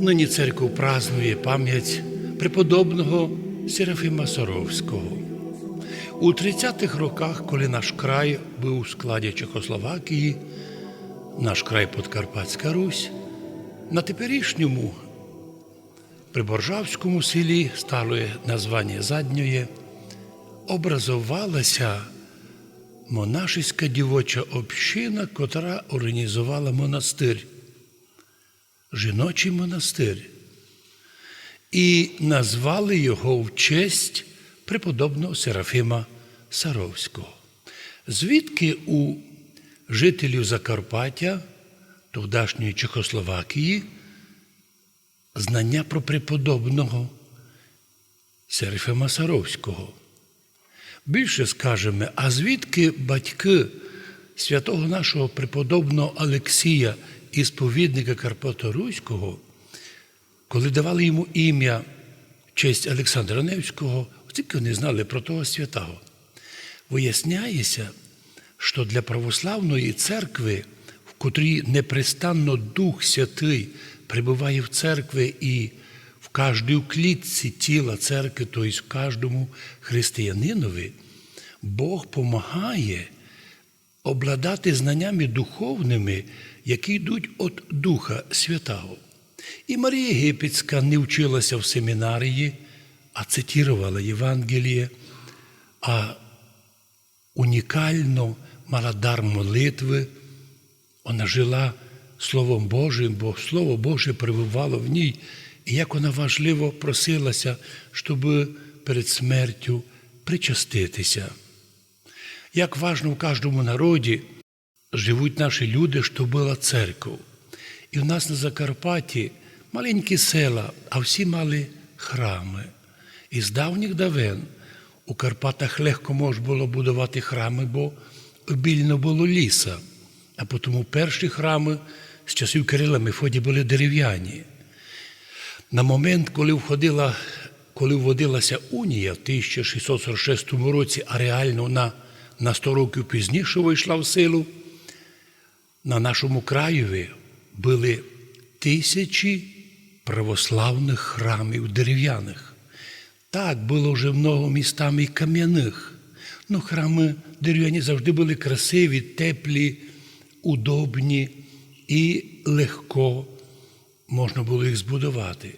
Нині церква празнує пам'ять преподобного Серафима Саровського. У 30-х роках, коли наш край був у складі Чехословакії, наш край Подкарпатська Русь, на теперішньому Приборжавському селі сталоє названня задньої, образувалася монашеська дівоча община, котра організувала монастир, жіночий монастир, і назвали його в честь преподобного Серафима Саровського. Звідки у жителів Закарпаття, тогдашньої Чехословакії, знання про преподобного Серафима Саровського. Більше скажемо, а звідки батьки святого нашого преподобного Олексія, ісповідника Карпаторуського, коли давали йому ім'я честь Олександра Невського, тільки вони знали про того святого. Виясняється, що для православної церкви, в котрій непрестанно Дух Святий прибуває в церкві і в кожній клітці тіла церкви, тобто в кожному християнинові, Бог помагає обладати знаннями духовними, які йдуть від Духа Святого. І Марія Єгипетська не вчилася в семінарії, а цитувала Євангеліє, а унікально мала дар молитви, вона жила Словом Божим, бо Слово Боже перебувало в ній, і як вона важливо просилася, щоб перед смертю причаститися. Як важно в кожному народі живуть наші люди, щоб була церква. І в нас на Закарпатті маленькі села, а всі мали храми. І з давніх давен у Карпатах легко можна було будувати храми, бо обільно було ліса. А тому перші храми з часів Кирила Мефодія були дерев'яні. На момент, коли входила, коли вводилася унія в 1646 році, а реально на, на 100 років пізніше вийшла в силу, на нашому краєві були тисячі православних храмів дерев'яних. Так було вже много містами і кам'яних. Ну, храми дерев'яні завжди були красиві, теплі, удобні і легко можна було їх збудувати.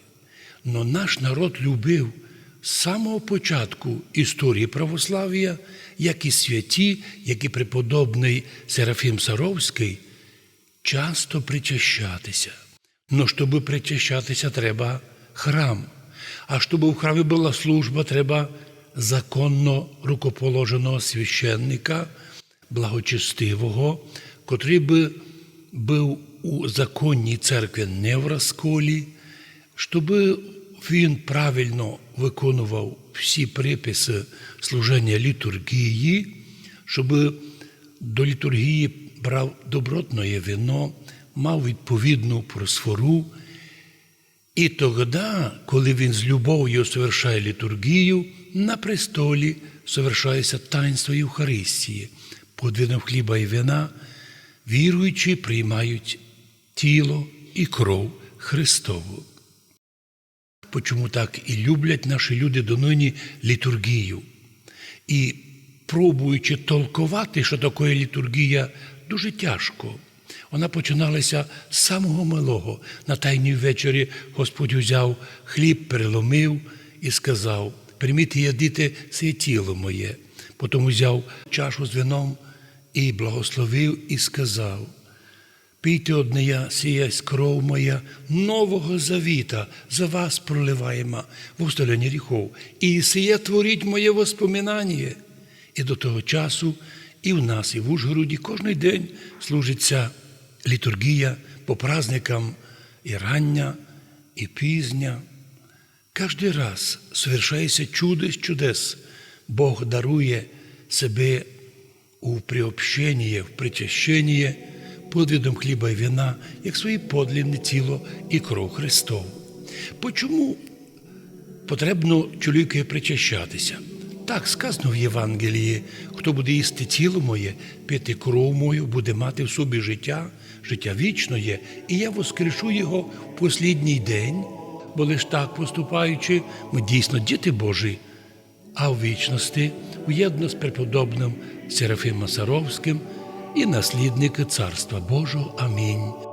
Но наш народ любив з самого початку історії православ'я, як і святі, як і преподобний Серафім Саровський, часто причащатися. Но щоб причащатися, треба храм. А щоб у храмі була служба, треба законно рукоположеного священника, благочестивого, котрий би був у законній церкві не в розколі, щоб він правильно виконував всі приписи служення літургії, щоб до літургії брав добротне вино, мав відповідну просфору. І тоді, коли він з любов'ю совершає літургію, на престолі совершається таїнство Євхаристії, подвідом хліба і вина, віруючі приймають тіло і кров Христову. Почому так і люблять наші люди донині літургію? І пробуючи толкувати, що таке літургія, дуже тяжко. Вона починалася з самого малого. На тайній вечорі Господь взяв хліб, переломив і сказав: прийміть і ядите це тіло моє. Потім взяв чашу з вином і благословив, і сказав: Пийте одне сія кров моя нового завіта, за вас проливаємо в усталенні гріхов. І сія творіть моє воспоминання. І до того часу і в нас, і в Ужгороді кожен день служиться літургія по праздникам і рання, і пізня. Кожен раз совершається чудо чудес. Бог дарує себе у приобщенні, в причащенні подвідом хліба і вина, як своє подлінне тіло і кров Христову. Почому потрібно чоловікові причащатися? Так сказано в Євангелії, хто буде їсти тіло моє, пити кров мою, буде мати в собі життя, життя вічно є, і я воскрешу його в послідній день, бо лиш так поступаючи, ми дійсно діти Божі, а в вічності уєдно з преподобним Серафимом Саровським і наслідники Царства Божого. Амінь.